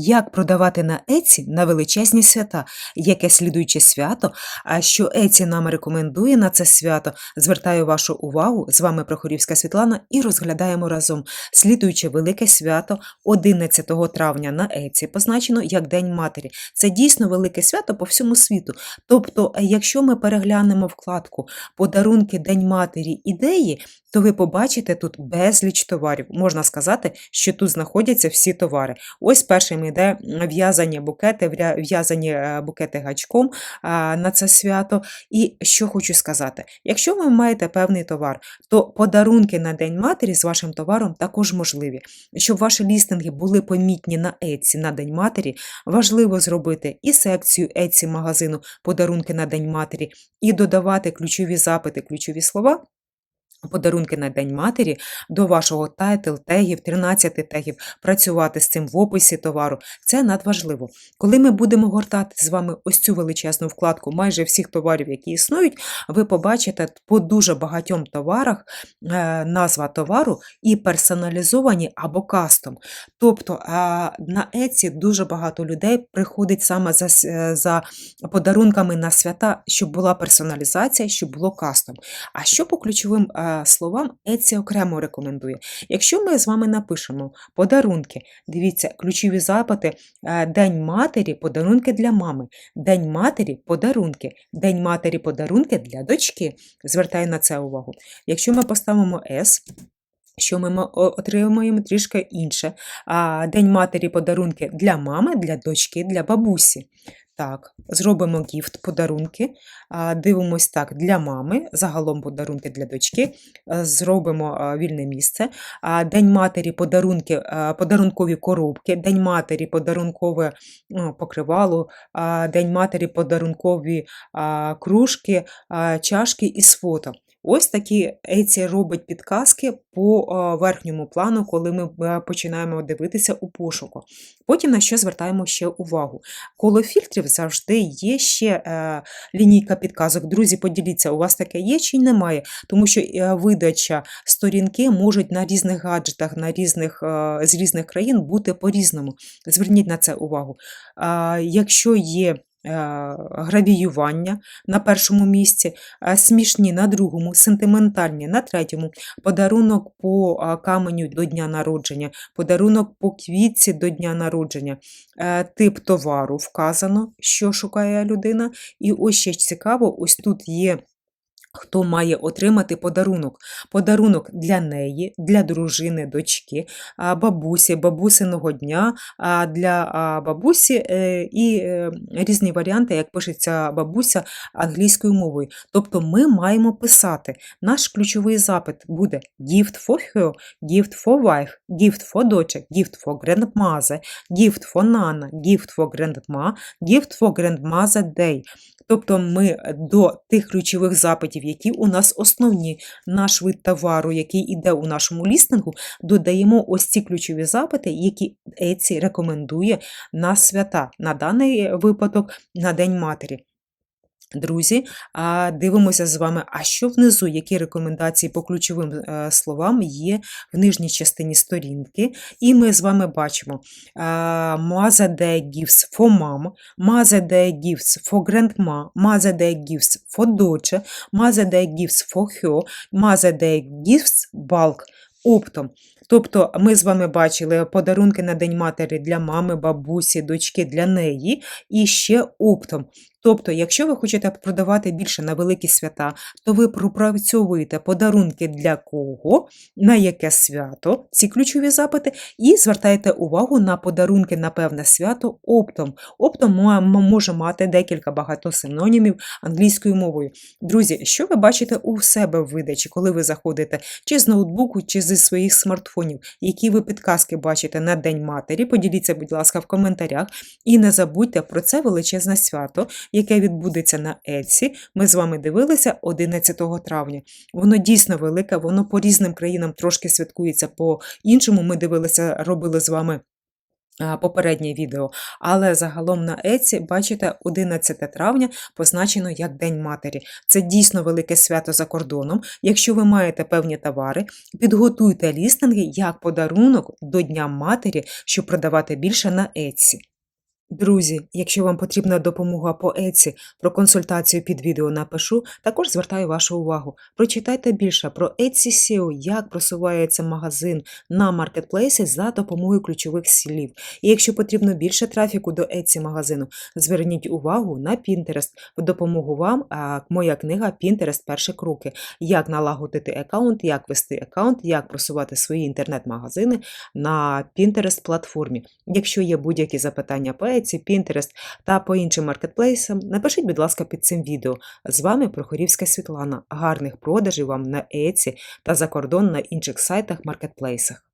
Як продавати на Еці на величезні свята? Яке слідуюче свято? А що Еці нам рекомендує на це свято? Звертаю вашу увагу. З вами Прохорівська Світлана і розглядаємо разом слідуюче велике свято 11 травня на Еці, позначено як День Матері. Це дійсно велике свято по всьому світу. Тобто, якщо ми переглянемо вкладку Подарунки День Матері ідеї, то ви побачите тут безліч товарів. Можна сказати, що тут знаходяться всі товари. Ось першим йде в'язані букети, в'язані е, букети гачком на це свято. І що хочу сказати: якщо ви маєте певний товар, то подарунки на День матері з вашим товаром також можливі. Щоб ваші лістинги були помітні на Etsy на День матері, важливо зробити і секцію Etsy магазину подарунки на День матері, і додавати ключові запити, ключові слова. Подарунки на День матері до вашого тайтл, тегів, 13 тегів, працювати з цим в описі товару. Це надважливо. Коли ми будемо гортати з вами ось цю величезну вкладку майже всіх товарів, які існують, ви побачите по дуже багатьом товарах е, назва товару і персоналізовані або кастом. Тобто е, на Еці дуже багато людей приходить саме за, е, за подарунками на свята, щоб була персоналізація, щоб було кастом. А що по ключовим словам Еці окремо рекомендує? Якщо ми з вами напишемо подарунки, дивіться, ключові запити е, День матері, подарунки для мами, День матері, подарунки, День матері, подарунки для дочки. Звертаю на це увагу. Якщо ми поставимо S, що ми мо- отримуємо трішки інше. День матері подарунки для мами, для дочки, для бабусі. Так, зробимо гіфт, подарунки. Дивимось так, для мами, загалом подарунки для дочки. Зробимо вільне місце. День матері подарунки, подарункові коробки, День матері подарункове ну, покривало, День матері подарункові кружки, чашки із фото. Ось такі Еці робить підказки по верхньому плану, коли ми е, починаємо дивитися у пошуку. Потім на що звертаємо ще увагу. Коло фільтрів завжди є ще е, лінійка підказок. Друзі, поділіться, у вас таке є чи немає, тому що е, видача сторінки можуть на різних гаджетах, на різних, з різних країн бути по-різному. Зверніть на це увагу. Якщо є гравіювання на першому місці, е, смішні на другому, сентиментальні на третьому, подарунок по каменю до дня народження, подарунок по квітці до дня народження, е, тип товару вказано, що шукає людина. І ось ще цікаво, ось тут є. Хто має отримати подарунок? Подарунок для неї, для дружини, дочки, бабусі, бабусиного дня, для бабусі е, і е, різні варіанти, як пишеться бабуся англійською мовою. Тобто ми маємо писати. Наш ключовий запит буде gift for her, gift for wife, gift for daughter, gift for grandmother, gift for nana, gift for grandma, gift for grandmother day. Тобто ми до тих ключових запитів, які у нас основні, наш вид товару, який іде у нашому лістингу, додаємо ось ці ключові запити, які Еці рекомендує на свята, на даний випадок на День матері. Друзі, дивимося з вами, а що внизу, які рекомендації по ключовим е, словам є в нижній частині сторінки. І ми з вами бачимо Mother Day Gifts for Mom, Mother Day Gifts for Grandma, Mother Day Gifts for Daughter, Mother Day Gifts for her, Mother Day Gifts Bulk оптом. Тобто ми з вами бачили подарунки на День матері для мами, бабусі, дочки для неї і ще оптом. Тобто, якщо ви хочете продавати більше на великі свята, то ви пропрацьовуєте подарунки для кого, на яке свято, ці ключові запити, і звертаєте увагу на подарунки на певне свято оптом. Оптом може мати декілька багато синонімів англійською мовою. Друзі, що ви бачите у себе в видачі, коли ви заходите чи з ноутбуку, чи зі своїх смартфонів, які ви підказки бачите на День матері? Поділіться, будь ласка, в коментарях. І не забудьте про це величезне свято, яке відбудеться на Еці. Ми з вами дивилися 11 травня. Воно дійсно велике, воно по різним країнам трошки святкується по іншому. Ми дивилися, робили з вами попереднє відео. Але загалом на Еці, бачите, 11 травня позначено як День Матері. Це дійсно велике свято за кордоном. Якщо ви маєте певні товари, підготуйте лістинги як подарунок до Дня Матері, щоб продавати більше на Еці. Друзі, якщо вам потрібна допомога по Еці, про консультацію під відео напишу, також звертаю вашу увагу. Прочитайте більше про Etsy SEO, як просувається магазин на маркетплейсі за допомогою ключових слів. І якщо потрібно більше трафіку до Etsy магазину, зверніть увагу на Pinterest. В допомогу вам а, моя книга Pinterest перші кроки. Як налагодити аккаунт, як вести аккаунт, як просувати свої інтернет-магазини на Pinterest платформі. Якщо є будь-які запитання по Etsy, Pinterest та по іншим маркетплейсам, напишіть, будь ласка, під цим відео. З вами Прохорівська Світлана. Гарних продажів вам на Etsy та за кордон на інших сайтах маркетплейсах.